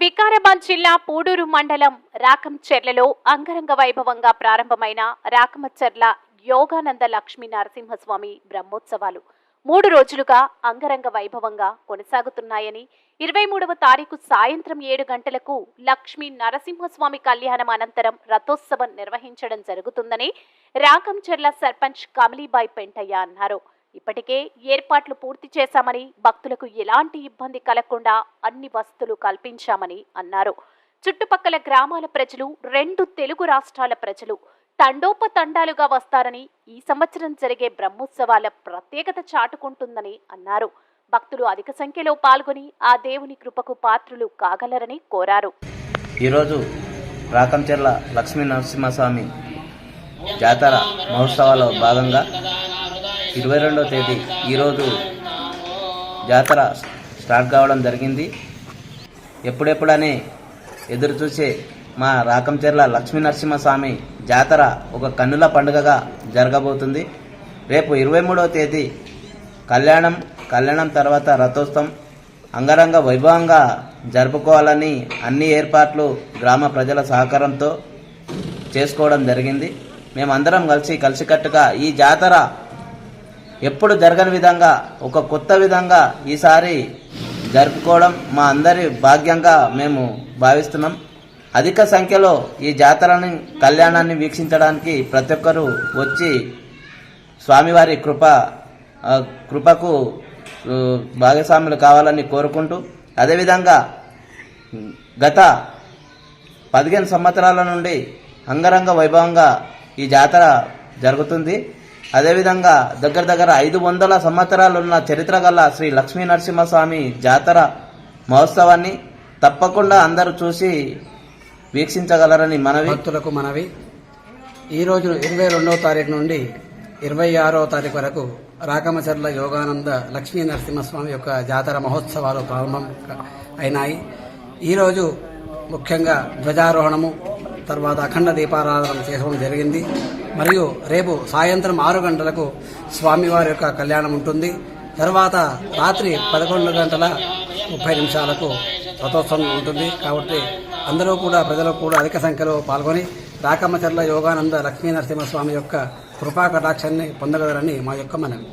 వికారాబాద్ జిల్లా పూడూరు మండలం రాకంచెర్లలో అంగరంగ వైభవంగా ప్రారంభమైన రాకమచెర్ల యోగానంద లక్ష్మీ నరసింహస్వామి బ్రహ్మోత్సవాలు మూడు రోజులుగా అంగరంగ వైభవంగా కొనసాగుతున్నాయని ఇరవై మూడవ తారీఖు సాయంత్రం ఏడు గంటలకు లక్ష్మీ నరసింహస్వామి కళ్యాణం అనంతరం రథోత్సవం నిర్వహించడం జరుగుతుందని రాకంచెర్ల సర్పంచ్ కమలీబాయ్ పెంటయ్య అన్నారు. ఇప్పటికే ఏర్పాట్లు పూర్తి చేశామని భక్తులకు ఎలాంటి ఇబ్బంది కలగకుండా అన్ని వసతులు కల్పించామని అన్నారు. చుట్టుపక్కల గ్రామాల ప్రజలు రెండు తెలుగు రాష్ట్రాల ప్రజలు తండోపతండాలుగా వస్తారని ఈ సంవత్సరం జరిగే బ్రహ్మోత్సవాల ప్రత్యేకత చాటుకుంటుందని అన్నారు. భక్తులు అధిక సంఖ్యలో పాల్గొని ఆ దేవుని కృపకు పాత్రులు కాగలరని కోరారు. ఈరోజు రాకంచెర్ల లక్ష్మీ నరసింహస్వామి జాతర మహోత్సవాల్లో భాగంగా ఇరవై రెండవ తేదీ ఈరోజు జాతర స్టార్ట్ కావడం జరిగింది. ఎప్పుడెప్పుడని ఎదురు చూసే మా రాకంచెర్ల లక్ష్మీ నరసింహస్వామి జాతర ఒక కన్నుల పండుగగా జరగబోతుంది. రేపు ఇరవై మూడవ తేదీ కళ్యాణం కళ్యాణం తర్వాత రథోత్సవం. అంగరంగ వైభవంగా జరుపుకోవాలని అన్ని ఏర్పాట్లు గ్రామ ప్రజల సహకారంతో చేసుకోవడం జరిగింది. మేమందరం కలిసి కలిసికట్టుగా ఈ జాతర ఎప్పుడు జరగని విధంగా ఒక కొత్త విధంగా ఈసారి జరుపుకోవడం మా అందరి భాగ్యంగా మేము భావిస్తున్నాం. అధిక సంఖ్యలో ఈ జాతరని కళ్యాణాన్ని వీక్షించడానికి ప్రతి ఒక్కరూ వచ్చి స్వామివారి కృప కృపకు భాగస్వాములు కావాలని కోరుకుంటూ అదేవిధంగా గత పదిహేను సంవత్సరాల నుండి అంగరంగ వైభవంగా ఈ జాతర జరుగుతుంది. అదేవిధంగా దగ్గర దగ్గర ఐదు వందల సంవత్సరాలున్న చరిత్ర గల శ్రీ లక్ష్మీ నరసింహస్వామి జాతర మహోత్సవాన్ని తప్పకుండా అందరూ చూసి వీక్షించగలరని మనవి. భక్తులకు మనవి. ఈ రోజు ఇరవై రెండవ తారీఖు నుండి ఇరవై ఆరో తారీఖు వరకు రాకమచర్ల యోగానంద లక్ష్మీ నరసింహస్వామి యొక్క జాతర మహోత్సవాలు ప్రారంభం అయినాయి. ఈరోజు ముఖ్యంగా ధ్వజారోహణము తర్వాత అఖండ దీపారాధన చేసుకోవడం జరిగింది. మరియు రేపు సాయంత్రం ఆరు గంటలకు స్వామివారి యొక్క కళ్యాణం ఉంటుంది. తర్వాత రాత్రి పదకొండు గంటల ముప్పై నిమిషాలకు రథోత్సవం ఉంటుంది. కాబట్టి అందరూ కూడా ప్రజలు కూడా అధిక సంఖ్యలో పాల్గొని రాకమ్మచర్ల యోగానంద లక్ష్మీనరసింహస్వామి యొక్క కృపా కటాక్షాన్ని పొందగలరని మా యొక్క మనవి.